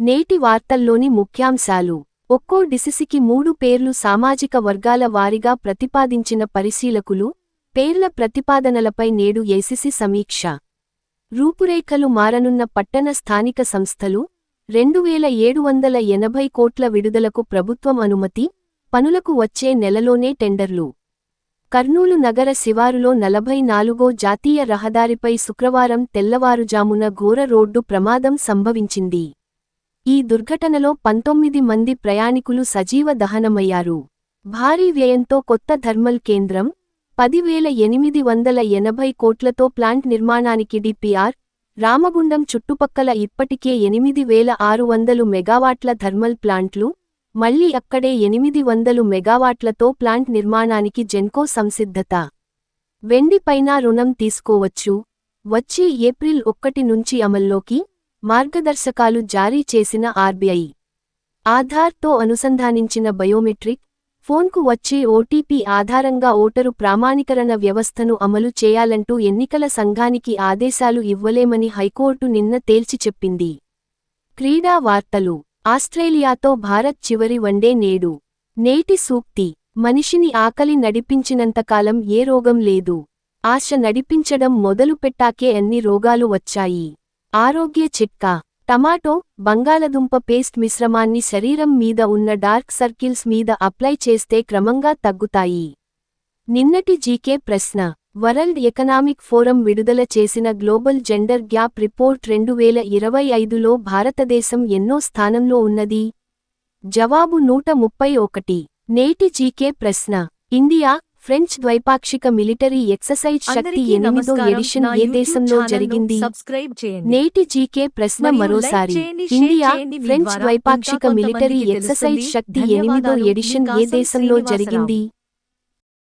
నేటి వార్తల్లోని ముఖ్యాంశాలు. ఒక్కో డిసిసికి మూడు పేర్లు సామాజిక వర్గాల వారిగా ప్రతిపాదించిన పరిశీలకులు పేర్ల ప్రతిపాదనలపై నేడు ఏసిసి సమీక్ష. రూపురేఖలు మారనున్న పట్టణ స్థానిక సంస్థలు రెండు వేల ఏడు వందల ఎనభై కోట్ల విడుదలకు ప్రభుత్వం అనుమతి పనులకు వచ్చే నెలలోనే టెండర్లు. కర్నూలు నగర శివారులో నలభై నాలుగో జాతీయ రహదారిపై శుక్రవారం తెల్లవారుజామున ఘోర రోడ్డు ప్రమాదం సంభవించింది. ఈ దుర్ఘటనలో పంతొమ్మిది మంది ప్రయాణికులు సజీవ దహనమయ్యారు. భారీ వ్యయంతో కొత్త థర్మల్ కేంద్రం పదివేల ఎనిమిది వందల ఎనభై కోట్లతో ప్లాంట్ నిర్మాణానికి డిపిఆర్ రామగుండం చుట్టుపక్కల ఇప్పటికే ఎనిమిది వేల ఆరు వందలు మెగావాట్ల థర్మల్ ప్లాంట్లు మళ్ళీ అక్కడే ఎనిమిది వందలు మెగావాట్లతో ప్లాంట్ నిర్మాణానికి జెన్కో సంసిద్ధత. వెండిపైన రుణం తీసుకోవచ్చు. వచ్చే ఏప్రిల్ ఒక్కటి నుంచి అమల్లోకి మార్గదర్శకాలు జారీ చేసిన ఆర్బీఐ. ఆధార్తో అనుసంధానించిన బయోమెట్రిక్ ఫోన్కు వచ్చే ఓటీపీ ఆధారంగా ఓటరు ప్రామాణీకరణ వ్యవస్థను అమలు చేయాలంటూ ఎన్నికల సంఘానికి ఆదేశాలు ఇవ్వలేమని హైకోర్టు నిన్న తేల్చి చెప్పింది. క్రీడా వార్తలు. ఆస్ట్రేలియాతో భారత్ చివరి వన్డే నేడు. నేటి సూక్తి. మనిషిని ఆకలి నడిపించినంతకాలం ఏ రోగం లేదు. ఆశ నడిపించడం మొదలుపెట్టాకే అన్ని రోగాలు వచ్చాయి. ఆరోగ్య చిట్కా. టమాటో బంగాళదుంప పేస్ట్ మిశ్రమాన్ని శరీరం మీద ఉన్న డార్క్ సర్కిల్స్ మీద అప్లై చేస్తే క్రమంగా తగ్గుతాయి. నిన్నటి జీకే ప్రశ్న. వరల్డ్ ఎకనామిక్ ఫోరం విడుదల చేసిన గ్లోబల్ జెండర్ గ్యాప్ రిపోర్ట్ రెండు వేల ఇరవై ఐదులో భారతదేశం ఎన్నో స్థానంలో ఉన్నది? జవాబు నూట ముప్పై ఒకటి. నేటి జీకే ప్రశ్న. ఇండియా ఫ్రెంచ్ ద్వైపాక్షిక మిలిటరీ ఎక్సర్సైజ్ శక్తి ఎనిమిదో ఎడిషన్ ఏ దేశంలో జరిగింది నేటి జీకే ప్రశ్న మరోసారి ఇండియా ఫ్రెంచ్ ద్వైపాక్షిక మిలిటరీ ఎక్సర్సైజ్. శక్తి ఎనిమిదో. ఎడిషన్ ఏ దేశంలో. జరిగింది